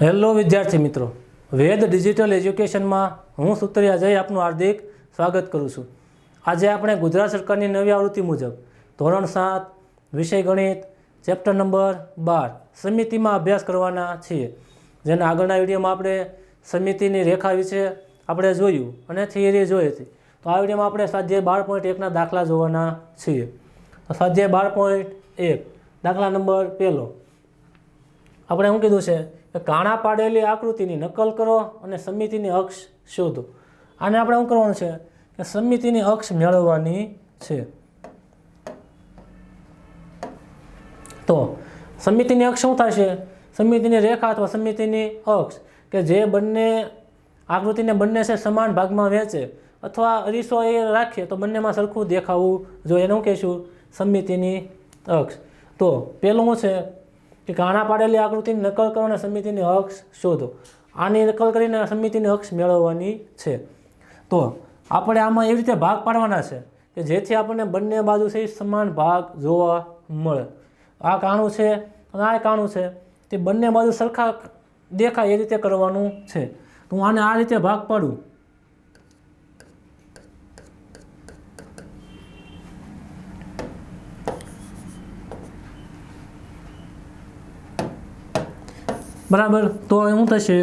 Hello વિદ્યાર્થી મિત્રો. વેદ digital એજ્યુકેશનમાં હું સુતરિયા જય આપનું હાર્દિક સ્વાગત કરું છું. આજે આપણે ગુજરાત સરકારની નવી આવૃત્તિ મુજબ ધોરણ સાત, વિષય ગણિત, ચેપ્ટર નંબર બાર સમિતિમાં અભ્યાસ કરવાના છીએ. જેના આગળના વિડીયોમાં આપણે સમિતિની રેખા વિશે આપણે જોયું અને થિયરી જોઈ હતી. તો આ વિડીયોમાં આપણે સ્વાધ્યાય બાર પોઈન્ટ એકના દાખલા જોવાના છીએ. તો સ્વાધ્યાય બાર પોઈન્ટ એક, દાખલા નંબર પહેલો. આપણે શું કીધું છે? કાણા પાડેલી આકૃતિની નકલ કરો અને સમિતિની અક્ષ શોધો. આને આપણે શું કરવાનું છે? કે સમિતિની અક્ષ મેળવવાની છે. તો સમિતિની અક્ષ શું થશે? સમિતિની રેખા અથવા સમિતિની અક્ષ કે જે બંને આકૃતિને બંને છે સમાન ભાગમાં વહેંચે અથવા અરીસો એ રાખીએ તો બંનેમાં સરખું દેખાવું જોઈએ. એનું કહીશું? સમિતિની અક્ષ. તો પહેલું શું છે? કે ગાણા પાડેલી આકૃતિની નકલ કરો અને સમિતિની અક્ષ શોધો. આની નકલ કરીને સમિતિની અક્ષ મેળવવાની છે. તો આપણે આમાં એવી રીતે ભાગ પાડવાના છે કે જેથી આપણને બંને બાજુથી સમાન ભાગ જોવા મળે. આ કાણું છે અને આ કાણું છે. તે બંને બાજુ સરખા દેખાય એ રીતે કરવાનું છે. તો હું આને આ રીતે ભાગ પાડું. બરાબર? તો શું થશે?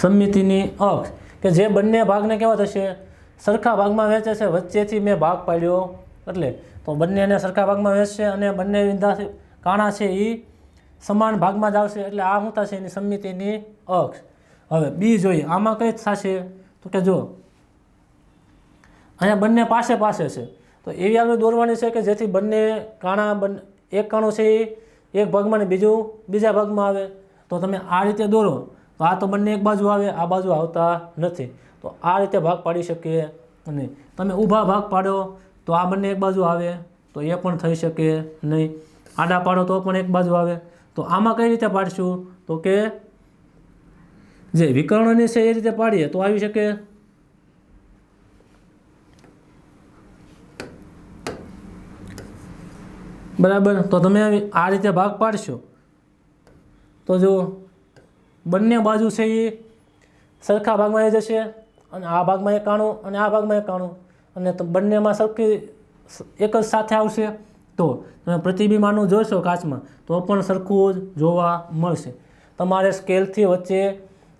સમિતિની અક્ષ કે જે બંને ભાગને કેવા થશે? સરખા ભાગમાં વહેંચે છે. વચ્ચેથી મેં ભાગ પાડ્યો. એટલે તો બંનેને સરખા ભાગમાં વહેંચશે અને બંને વિંધા કાણા છે એ સમાન ભાગમાં જ આવશે. એટલે આ શું થશે? એની સમિતિની અક્ષ હવે બી જોઈએ. આમાં કઈ થશે? તો કે જો, અહીંયા બંને પાસે પાસે છે. તો એવી આપણે દોરવાની છે કે જેથી બંને કાણા બંને, એક કાણું છે એ એક ભાગમાં ને બીજું બીજા ભાગમાં આવે. તો તમે આ રીતે દોરો, તો આ તો બંને એક બાજુ આવે, આ બાજુ આવતા નથી. તો આ રીતે ભાગ પાડી શકીએ નહીં તમે ઊભા ભાગ પાડો, તો આ બંને એક બાજુ આવે, તો એ પણ થઈ શકે નહીં. આડા પાડો તો પણ એક બાજુ આવે. તો આમાં કઈ રીતે પાડશું? તો કે જે વિકર્ણની છે એ રીતે પાડીએ તો આવી શકે. બરાબર? તો તમે આ રીતે ભાગ પાડશો. તો જો બંને બાજુ છે એ સરખા ભાગમાં એ જશે અને આ ભાગમાં એક કાણું અને આ ભાગમાં એક કાણું. અને બંનેમાં સરખી એક જ સાથે આવશે. તો તમે પ્રતિબિંબાનું જોશો કાચમાં, તો પણ સરખું જ જોવા મળશે. તમારે સ્કેલથી વચ્ચે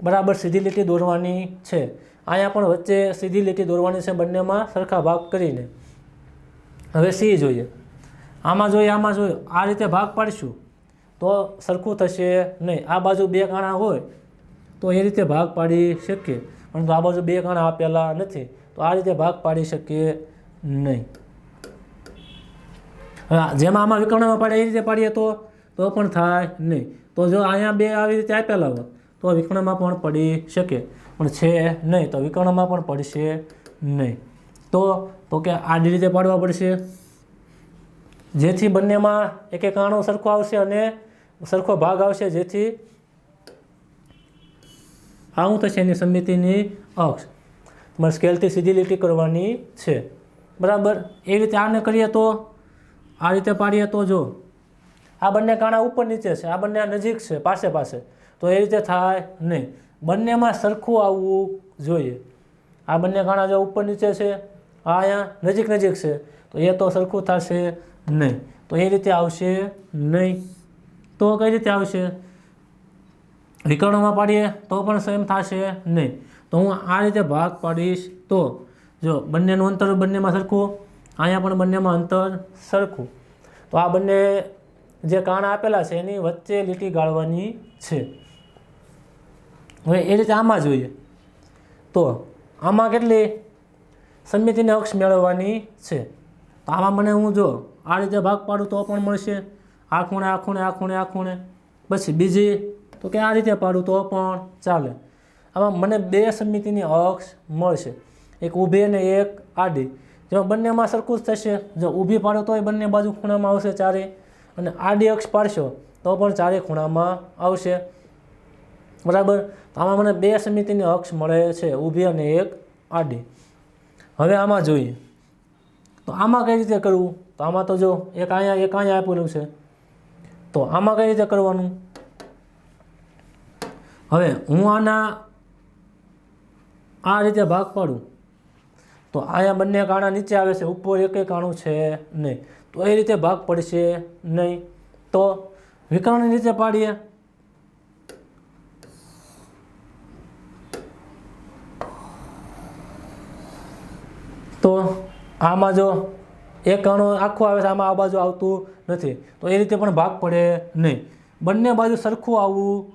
બરાબર સીધી લીટી દોરવાની છે. અહીંયા પણ વચ્ચે સીધી લીટી દોરવાની છે બંનેમાં સરખા ભાગ કરીને. હવે સી જોઈએ. આમાં જોઈએ આમાં જોઈએ. આ રીતે ભાગ પાડીશું. તો સરખું થશે નહીં. આ બાજુ બે કાણા હોય, તો એ રીતે ભાગ પાડી શકીએ. પરંતુ આ બાજુ બે કાણા આપેલા નથી, તો આ રીતે ભાગ પાડી શકીએ નહીં. જેમાં આમાં વિકર્ણમાં પાડે એ રીતે પાડીએ તો તો પણ થાય નહીં. તો જો અહીંયા બે આવી રીતે આપેલા હોય, તો વિકર્ણમાં પણ પડી શકે. પણ છે નહીં, તો વિકર્ણમાં પણ પડશે નહીં. તો તો કે આડી રીતે પાડવા પડશે? જેથી બંનેમાં એક એક આણો સરખો આવશે અને સરખો ભાગ આવશે જેથી આવું થશે એની સમિતિની અક્ષ. તમારે સ્કેલથી સીધી લીટી કરવાની છે. બરાબર? એ રીતે આને કરીએ તો, આ રીતે પાડીએ તો જો, આ બંને કાણા ઉપર નીચે છે, આ બંને નજીક છે, પાસે પાસે. તો એ રીતે થાય નહીં. બંનેમાં સરખું આવવું જોઈએ. આ બંને કાણા જો ઉપર નીચે છે, આ અહીંયા નજીક નજીક છે, તો એ તો સરખું થશે નહીં. તો એ રીતે આવશે નહીં. તો કઈ રીતે આવશે? વિકર્ણમાં પાડીએ તો પણ સેમ થશે નહીં. તો હું આ રીતે ભાગ પાડીશ તો જો બંનેનું અંતર બંનેમાં સરખું, અહીંયા પણ બંનેમાં અંતર સરખું. તો આ બંને જે કાણા આપેલા છે એની વચ્ચે લીટી ગાળવાની છે. હવે એ રીતે આમાં જોઈએ. તો આમાં કેટલી? સમિતિની અક્ષ મેળવવાની છે. તો આમાં મને હું જો આ રીતે ભાગ પાડું તો પણ મળશે. આ ખૂણે આ ખૂણે આ ખૂણે આ ખૂણે પછી બીજી, તો કે આ રીતે પાડું તો પણ ચાલે. આમાં મને બે સમિતિની અક્ષ મળશે. એક ઊભી અને એક આડી. જેમાં બંનેમાં સરખું જ થશે. જો ઊભી પાડો તોય બંને બાજુ ખૂણામાં આવશે ચારે. અને આડી અક્ષ પાડશો તો પણ ચારે ખૂણામાં આવશે. બરાબર? આમાં મને બે સમિતિની અક્ષ મળે છે. ઊભી અને એક આડી. હવે આમાં જોઈએ. તો આમાં કઈ રીતે કરવું? તો આમાં તો જો એક અહીંયા એક અહીંયા આપેલું છે. તો આમાં કઈ રીતે કરવાનું? હવે હું આના આ રીતે ભાગ પાડું. તો અહીંયા બંને કાણા નીચે આવે છે, ઉપર એકે કાણું છે નહીં. તો એ રીતે ભાગ પડશે નહીં. તો વિકર્ણની રીતે પાડીએ. તો આમાં જો એક અણુ આખું આવે છે, આમાં આ બાજુ આવતું નથી. તો એ રીતે પણ ભાગ પડે નહીં. બંને બાજુ સરખું આવવું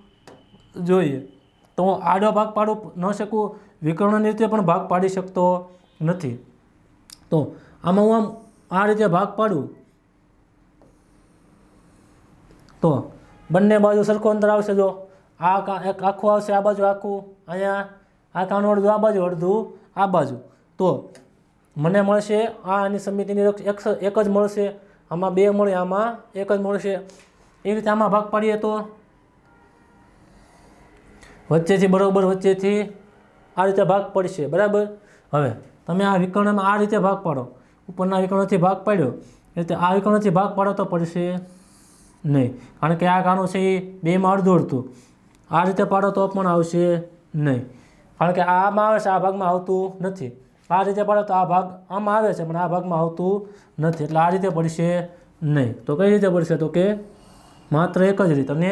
જોઈએ. તો હું આડો ભાગ પાડું ન શકું, વિકર્ણની રીતે પણ ભાગ પાડી શકતો નથી. તો આમાં હું આમ આ રીતે ભાગ પાડું. તો બંને બાજુ સરખું અંતર આવશે જો. આ એક આખું આવશે, આ બાજુ આખું. અહીંયા આ કાનું અડધું આ બાજુ અડધું, આ બાજુ. તો મને મળશે, આ આની સમિતિની એક એક જ મળશે, આમાં બે મળે, આમાં એક જ મળશે. એ રીતે આમાં ભાગ પાડીએ તો વચ્ચેથી, બરાબર વચ્ચેથી આ રીતે ભાગ પડશે, બરાબર? હવે, તમે આ વિકર્ણમાં આ રીતે ભાગ પાડો. ઉપરના વિકર્ણથી ભાગ પાડ્યો. એ રીતે આ વિકર્ણથી ભાગ પાડો તો પડશે નહીં. કારણ કે આ ગાણું છે એ બેમાં અડધું અડધું આ રીતે પાડો તો પણ આવશે નહીં. કારણ કે આમાં આવે છે, આ ભાગમાં આવતું નથી. આ રીતે પાડો તો આ ભાગ આમાં આવે છે, પણ આ ભાગમાં આવતું નથી. એટલે આ રીતે પડશે નહીં. તો કઈ રીતે પડશે તો કે માત્ર એક જ રીત અને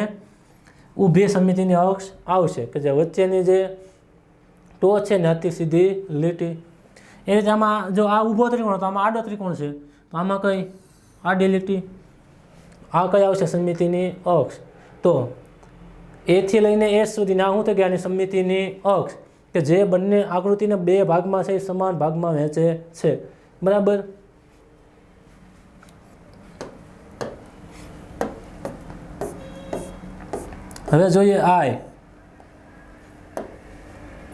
ઊભી સમિતિની અક્ષ આવશે કે જે વચ્ચેની જે ટોચ છે ને અતિ સીધી લીટી. એ રીતે આમાં જો આ ઊભો ત્રિકોણ તો આમાં આડો ત્રિકોણ છે, તો આમાં કઈ આડી લીટી? આ કઈ આવશે? સમિતિની અક્ષ. તો એથી લઈને એ સુધીના હું થઈ ગયા? સમિતિની અક્ષ. કે જે બંને આકૃતિને બે ભાગમાં છે એ સમાન ભાગમાં વહેંચે છે. બરાબર? હવે જોઈએ આય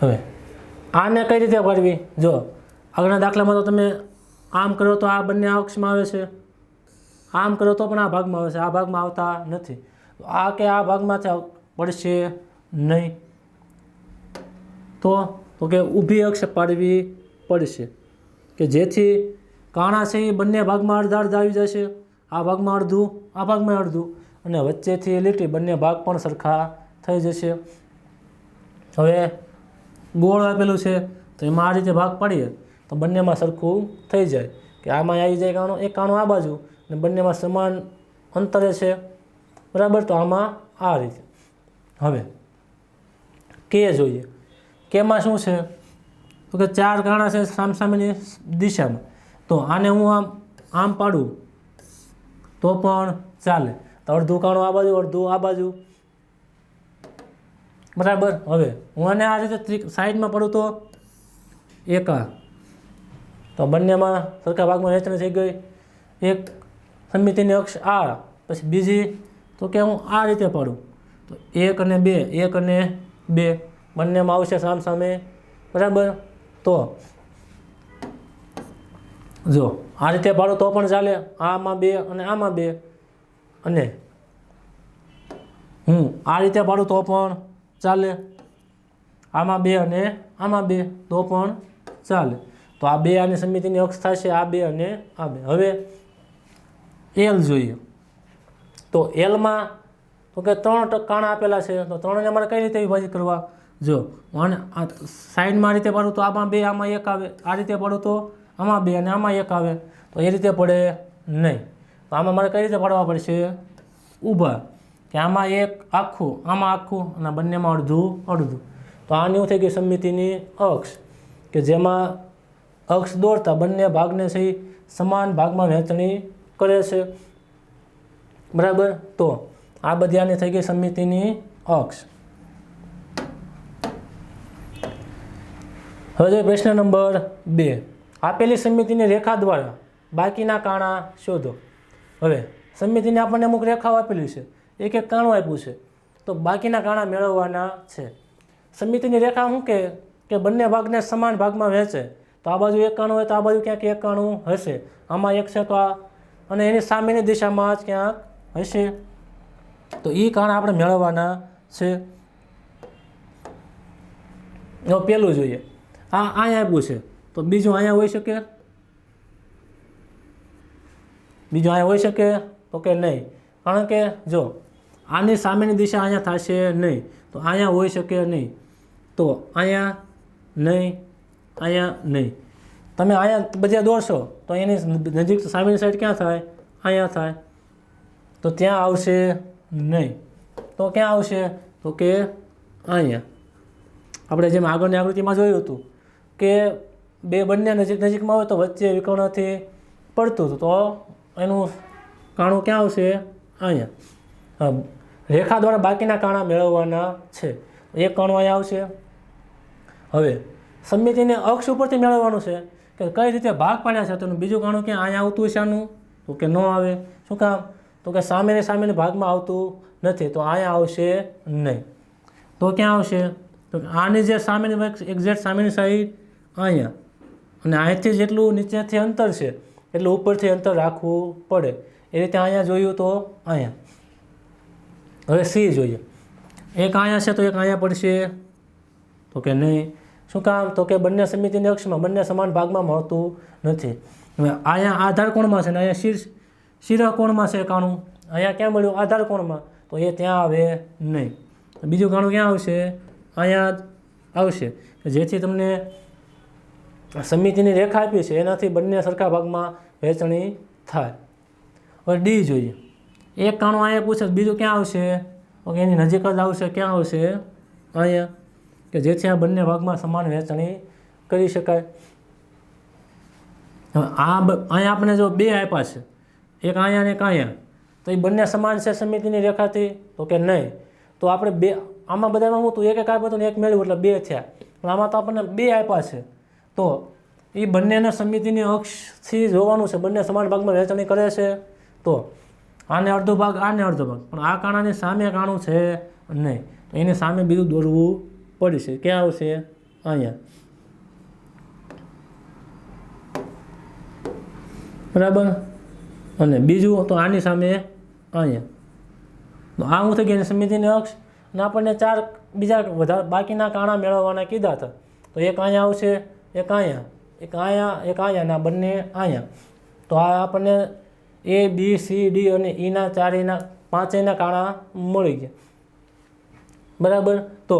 હવે, આને કઈ રીતે કરવી જો, આગળના દાખલામાં તો તમે આમ કરો તો આ બંને અક્ષમાં આવે છે. આમ કરો તો પણ આ ભાગમાં આવે છે. આ ભાગમાં આવતા નથી. આ કે આ ભાગમાંથી પડશે નહીં. તો તો કે ઊભી અક્ષ પાડવી પડશે. કે જેથી કાણા છે એ બંને ભાગમાં અડધા અડધા આવી જશે. આ ભાગમાં અડધું, આ ભાગમાં અડધું. અને વચ્ચેથી લીટી બંને ભાગ પણ સરખા થઈ જશે. હવે ગોળ આપેલું છે, તો એમાં આ રીતે ભાગ પાડીએ, તો બંનેમાં સરખું થઈ જાય. કે આમાં આવી જાય કાણું, એક કાણું આ બાજુ, અને બંનેમાં સમાન અંતરે છે. બરાબર? તો આમાં આ રીતે. હવે, કે જોઈએ? કેમાં શું છે? તો કે ચાર ગાણા છે સામસામેની દિશામાં. તો આને હું આમ આમ પાડું, તો પણ ચાલે. તો અડધું કાણું આ બાજુ, અડધું આ બાજુ. બરાબર? હવે, હું આને આ રીતે સાઈડમાં પડું તો એકા તો બંનેમાં સરખા ભાગમાં વહેંચણી થઈ ગઈ. એક સમિતિની અક્ષ આ, પછી બીજી, તો કે હું આ રીતે પાડું. તો એક અને બે, એક અને બે. બંનેમાં આવશે સામ સામે? બરાબર? તો જો, આ રીતે પાડું તો પણ ચાલે. આમાં બે અને આમાં બે. અને હું આ રીતે પાડું તો પણ ચાલે. આમાં બે અને આમાં બે તો પણ ચાલે. તો આ બે આની સમિતિની અક્ષ થશે, આ બે અને આ બે. હવે એલ જોઈએ. તો એલમાં તો કે ત્રણ ટકાણા કાણા આપેલા છે. તો ત્રણને અમારે કઈ રીતે વિભાજિત કરવા? જો, અને સાઈડમાં રીતે પાડું તો આમાં બે, આમાં એક આવે. આ રીતે પાડું તો આમાં બે અને આમાં એક આવે. તો એ રીતે પડે નહીં. તો આમાં મારે કઈ રીતે પાડવા પડશે? ઊભા. કે આમાં એક આખું, આમાં આખું અને બંનેમાં અડધું અડધું. તો આની શું થઈ ગઈ સમિતિની અક્ષ. કે જેમાં અક્ષ દોરતા બંને ભાગને છે સમાન ભાગમાં વહેંચણી કરે છે. બરાબર? તો આ બધી આની થઈ ગઈ સમિતિની અક્ષ. હવે જોઈએ પ્રશ્ન નંબર બે. આપેલી સમિતિની રેખા દ્વારા બાકીના કાણા શોધો. હવે સમિતિને આપણને અમુક રેખાઓ આપેલી છે. એક એક કાણું આપ્યું છે. તો બાકીના કાણા મેળવવાના છે. સમિતિની રેખા શું કે? કે બંને ભાગને સમાન ભાગમાં વહેંચે. તો આ બાજુ એક કાણું હોય તો આ બાજુ ક્યાંક એક કાણું હશે. આમાં એક છે તો આ. અને એની સામેની દિશામાં જ ક્યાંક હશે. તો એ કાણા આપણે મેળવવાના છે. પેલું જોઈએ. આ અહીંયા આપ્યું છે. તો બીજું અહીંયા હોઈ શકે? બીજું અહીંયા હોઈ શકે? તો કે નહીં. કારણ કે જો, આની સામેની દિશા અહીંયા થશે નહીં. તો અહીંયા હોઈ શકે નહીં. તો અહીંયા નહીં અહીંયા નહીં. તમે અહીંયા બધા દોડશો, તો એની નજીક સામેની સાઈડ ક્યાં થાય? અહીંયા થાય. તો ત્યાં આવશે નહીં. તો ક્યાં આવશે? તો કે અહીંયા. આપણે જેમ આગળની આકૃતિમાં જોયું હતું કે બે બંને નજીક નજીકમાં હોય તો વચ્ચે વિકર્ણથી પડતું હતું. તો એનું કાણું ક્યાં આવશે? અહીંયા. હા, રેખા દ્વારા બાકીના કાણા મેળવવાના છે. એક કાણું અહીંયા આવશે. હવે, સમિતિને અક્ષ ઉપરથી મેળવવાનું છે કે કઈ રીતે ભાગ પાડ્યા છે? તો બીજું કાણું ક્યાં અહીંયા આવતું છે આનું તો કે ન આવે. શું કામ? તો કે સામેની સામેની ભાગમાં આવતું નથી. તો અહીંયા આવશે નહીં. તો ક્યાં આવશે? તો આની જે સામેની એક્ઝેક્ટ સામેની સાઈડ અહીંયા. અને અહીંથી જેટલું નીચેથી અંતર છે, એટલું ઉપરથી અંતર રાખવું પડે. એ રીતે અહીંયા જોયું તો અહીંયા. હવે સી જોઈએ. એક અહીંયા છે તો એક અહીંયા પડશે. તો કે નહીં. શું કામ? તો કે બંને સમિતિની અક્ષમાં બંને સમાન ભાગમાં મળતું નથી. હવે અહીંયા આધાર કોણમાં છે ને અહીંયા શીર્ષ, શિરા કોણમાં છે કાણું. અહીંયા ક્યાં મળ્યું? આધાર કોણમાં. તો એ ત્યાં આવે નહીં. બીજું કાણું ક્યાં આવશે? અહીંયા આવશે. જેથી તમને સમિતિની રેખા આપી છે, એનાથી બંને સરખા ભાગમાં વહેંચણી થાય. હવે ડી જોઈએ. એક કાણું અહીંયા પૂછે બીજું ક્યાં આવશે? ઓકે, એની નજીક જ આવશે, ક્યાં આવશે? અહીંયા. કે જેથી આ બંને ભાગમાં સમાન વહેંચણી કરી શકાય. આ અહીંયા આપણે જો બે આપ્યા છે, એક અહીંયા ને એક અહીંયા, તો એ બંને સમાન છે સમિતિની રેખાથી? તો કે નહીં. તો આપણે બે, આમાં બધામાં હું તું એક એક આપ્યો હતો ને એક મેળવ્યું એટલે બે થયા. આમાં તો આપણને બે આપ્યા છે. તો એ બંનેને સમિતિની અક્ષથી જોવાનું છે. બંને સમાન ભાગમાં વહેંચણી કરે છે. તો આને અડધો ભાગ, આને અડધો ભાગ. પણ આ કાણાની સામે કાણું છે નહીં. તો એની સામે બીજું દોરવું પડશે. ક્યાં આવશે? અહીંયા. બરાબર? અને બીજું તો આની સામે અહીંયા. તો આ હું થઈ ગઈ સમિતિની અક્ષ. અને આપણને ચાર, બીજા વધારે બાકીના કાણા મેળવવાના કીધા હતા. તો એક અહીંયા આવશે. એક અહીંયા એક અહીંયા એક અહીંયા ના બંને અહીંયા તો આ આપણને એ, બી, સી, ડી અને ઈના ચારેયના, પાંચેયના કાણા મળી ગયા. બરાબર? તો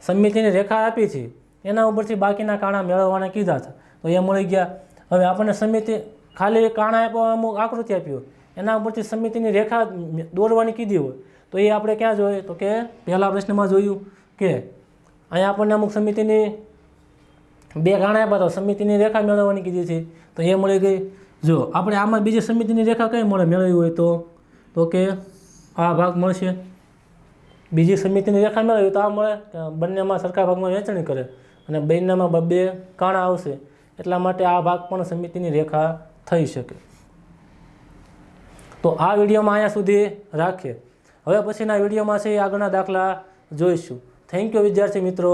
સમિતિની રેખા આપી છે. એના ઉપરથી બાકીના કાણા મેળવવાના કીધા હતા તો એ મળી ગયા. હવે આપણને સમિતિ ખાલી કાણા આપ્યો અમુક આકૃતિ આપ્યો એના ઉપરથી સમિતિની રેખા દોરવાની કીધી હોય. તો એ આપણે ક્યાં જોઈએ? તો કે પહેલા પ્રશ્નમાં જોયું કે અહીંયા આપણને અમુક સમિતિની બે ગાણા આપ્યા તો સમિતિની રેખા મેળવવાની કીધી છે. તો એ મળી ગઈ. જો, આપણે આમાં બીજી સમિતિની રેખા કઈ મળે મેળવી હોય તો? તો કે આ ભાગ મળશે. બીજી સમિતિની રેખા મેળવી તો આ મળે બંનેમાં સરખા ભાગમાં વહેંચણી કરે અને બંનેમાં બબ્બે કાણા આવશે. એટલા માટે આ ભાગ પણ સમિતિની રેખા થઈ શકે. તો આ વિડીયોમાં અહીંયા સુધી રાખીએ. હવે પછીના વિડીયોમાં છે આગળના દાખલા જોઈશું. થેન્ક યુ વિદ્યાર્થી મિત્રો.